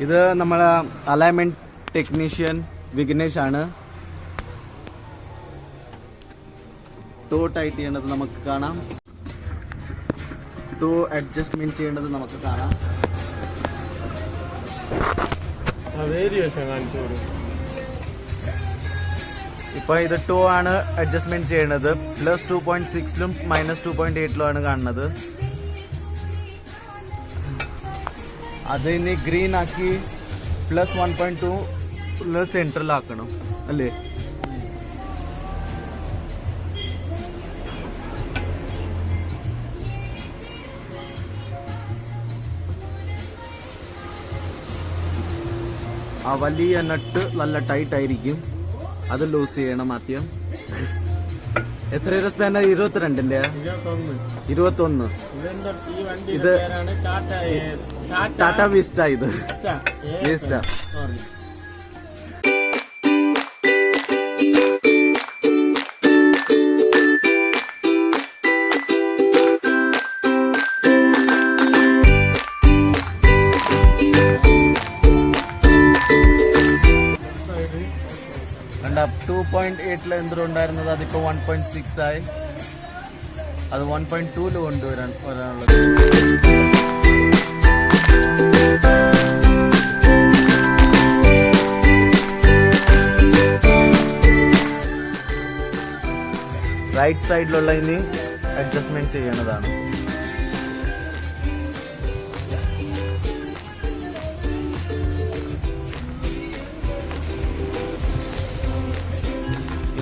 ഇത് നമ്മളെ alignment technician Vignesh ആണ്. ടോ ടൈറ്റ് ചെയ്യേണ്ടത് നമുക്ക് കാണാം. ടോ അഡ്ജസ്റ്റ്മെന്റ് ചെയ്യേണ്ടത് നമുക്ക് കാണാം. ഇപ്പൊ ഇത് ടു ആണ് അഡ്ജസ്റ്റ്മെന്റ് ചെയ്യണത്. പ്ലസ് ടു പോയിന്റ് സിക്സിലും മൈനസ് ടു പോയിന്റ് എയ്റ്റിലും ആണ് കാണുന്നത്. അത് ഇനി ഗ്രീൻ ആക്കി പ്ലസ് വൺ പോയിന്റ് ടു സെൻട്രലാക്കണം അല്ലേ? ആ വലിയ നട്ട് നല്ല ടൈറ്റ് ആയിരിക്കും. അത് ലൂസ് ചെയ്യണം ആദ്യം എത്ര സ്പാൻ ഇരുപത്തിരണ്ടിന്റെ? ഇരുപത്തൊന്ന്. ഇത് ടാറ്റ വിസ്റ്റ ഇത്. വിസ്റ്റ. പോയിന്റ് എയ്റ്റിൽ എന്തോ ഉണ്ടായിരുന്നത്? അതിപ്പോ വൺ പോയിന്റ് സിക്സ് ആയി. അത് വൺ പോയിന്റ് ടൂൽ കൊണ്ടുവരാൻ വരാനുള്ളത്. റൈറ്റ് സൈഡിലുള്ള ഇനി അഡ്ജസ്റ്റ്മെന്റ് ചെയ്യേണ്ടതാണ്.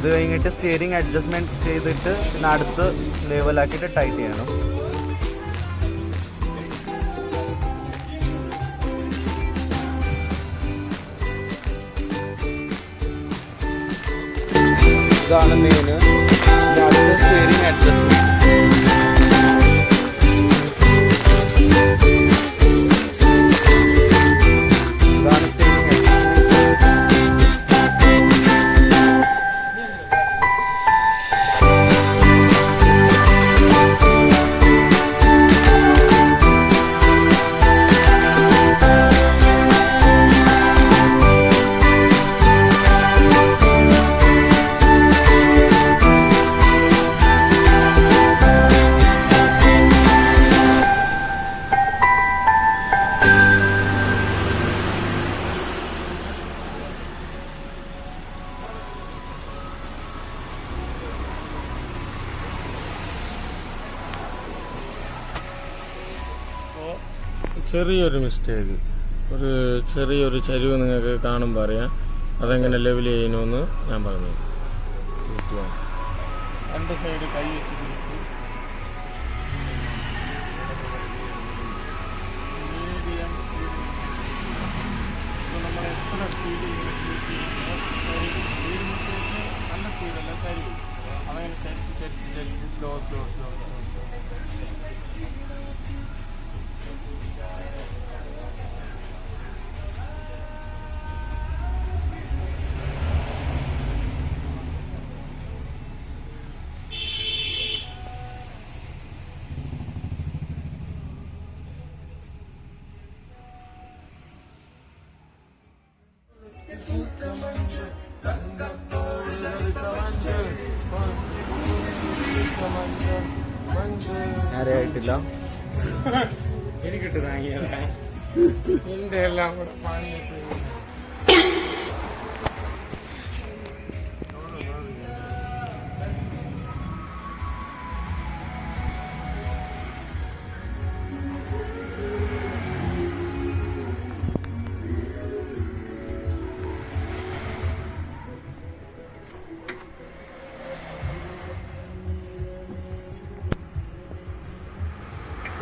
ഇത് കഴിഞ്ഞിട്ട് സ്റ്റിയറിംഗ് അഡ്ജസ്റ്റ്മെന്റ് ചെയ്തിട്ട് പിന്നെ അടുത്ത് ലെവലാക്കിയിട്ട് ടൈറ്റ് ചെയ്യണം. ഇതാണ് മെയിന് അടുത്ത് സ്റ്റിയറിംഗ് അഡ്ജസ്റ്റ്മെന്റ് ചെറിയൊരു മിസ്റ്റേക്ക് ഒരു ചെറിയൊരു ചരിവ് നിങ്ങൾക്ക് കാണുമ്പോൾ അറിയാം അതെങ്ങനെ ലെവൽ ചെയ്യണമെന്ന് ഞാൻ പറഞ്ഞു രണ്ട് സൈഡ് കൈ വെച്ച് പിടിച്ച് മീഡിയം നമ്മൾ എത്ര സ്പീഡിൽ നല്ല സ്പീഡല്ല ചരിവ് അതങ്ങനെ ചരിച്ച് ചരിച്ച് ചരിച്ച് സ്ലോ സ്ലോ നേരെ ആയിട്ടില്ല എനിക്കിട്ട് താങ്ങിയതാ. എന്റെ എല്ലാം കൂടെ പാഞ്ഞിട്ട്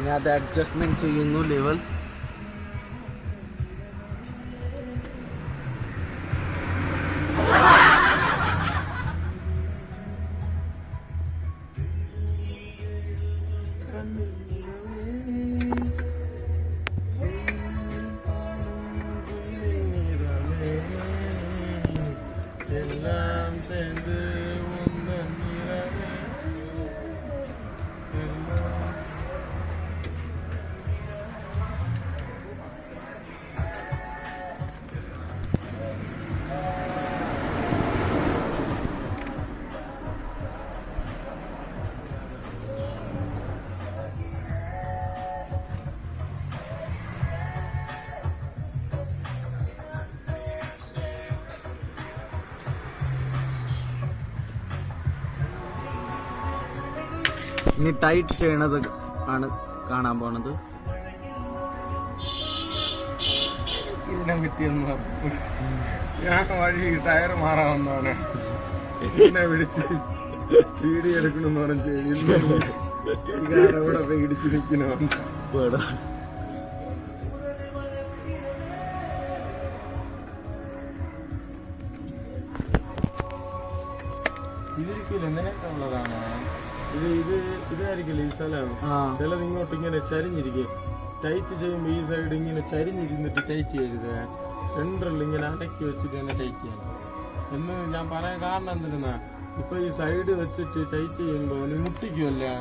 यहाँ the adjustment to your new level. ഇനി ടൈറ്റ് ചെയ്യണത് ആണ് കാണാൻ പോണത്. ഇതിനെ പറ്റിയൊന്നും. ഞാൻ വഴി ടയർ മാറാമെന്നാണ് എന്നെ വിളിച്ച് വീഡിയോ എടുക്കണമെന്ന് പറഞ്ഞു ഇവിടെ പോയി ഇടിച്ച് നിൽക്കണോ ഇതിരിക്കില്ല നിനക്കുള്ളതാണ് ഇത് ഇത് ഇതായിരിക്കില്ല ഈ സ്ഥലമാണ് ചിലത് ഇങ്ങോട്ട് ഇങ്ങനെ ചരിഞ്ഞിരിക്കും. ടൈറ്റ് ചെയ്യുമ്പോൾ ഈ സൈഡ് ഇങ്ങനെ ചരിഞ്ഞിരുന്നിട്ട് ടൈറ്റ് ചെയ്യരുത്. സെൻട്രൽ ഇങ്ങനെ അടക്കി വെച്ചിട്ട് തന്നെ ടൈറ്റ് ചെയ്യണം. എന്ന് ഞാൻ പറയാൻ കാരണം എന്തിരുന്നാ ഇപ്പൊ ഈ സൈഡ് വെച്ചിട്ട് ടൈറ്റ് ചെയ്യുമ്പോൾ നീ മുട്ടിക്കുമല്ലേ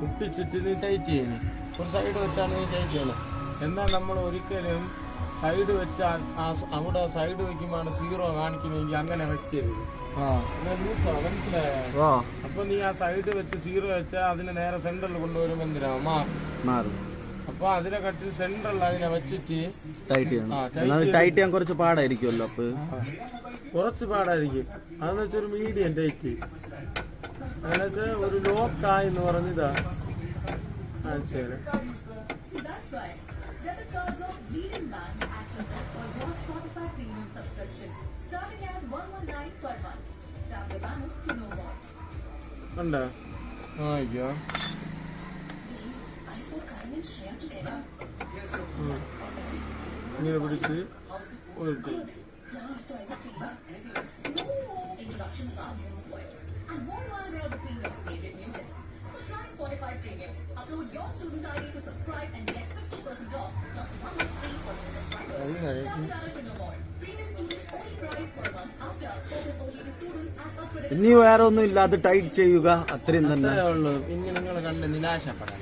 മുട്ടിച്ചിട്ട് നീ ടൈറ്റ് ചെയ്യുന്നു ഒരു സൈഡ് വെച്ചാണ് നീ ടൈറ്റ് ചെയ്യണം. എന്നാൽ നമ്മൾ ഒരിക്കലും സൈഡ് വെച്ച് അവിടെ സൈഡ് വെക്കുമ്പോൾ സീറോ കാണിക്കുന്നെങ്കിൽ അങ്ങനെ വെക്കരുത്. അപ്പൊ നീ ആ സൈഡ് വെച്ച് സീറോ വെച്ച അതിനെ നേരെ സെന്ററിൽ കൊണ്ടുവരുമ്പോ എന്തിനാവും മാറും. അപ്പൊ അതിനെ കട്ടി സെന്ററിൽ അതിനെ വെച്ചിട്ട് ടൈറ്റ് ചെയ്യണം. ടൈറ്റ് ചെയ്യാൻ കുറച്ച് പാടായിരിക്കുമല്ലോ അപ്പൊ. കുറച്ച് പാടായിരിക്കും. അതെന്ന് വെച്ചൊരു ഒരു മീഡിയം ടൈറ്റ് അതായത് ഒരു ലോക്കായി എന്ന് പറഞ്ഞതാ ശരി. subscription starting at 119 per month. Tap the banner to know more. Under. Oh, yeah. I saw Karan and Shreya together. Yes, sir. Hmm. Need a bit of tea? Good. I see No! Interruptions are news spoilers. And while they are between your favorite music. So try Spotify Premium. Upload your student ID to subscribe and get 50% off plus one month free for new subscribers. Tap the banner to know ഇനി വേറെ ഒന്നും ഇല്ലാതെ tight ചെയ്യുക അത്രയും തന്നെ. ഉള്ളൂ. ഇനി നിങ്ങൾ കണ്ട് നിരാശപ്പെടാം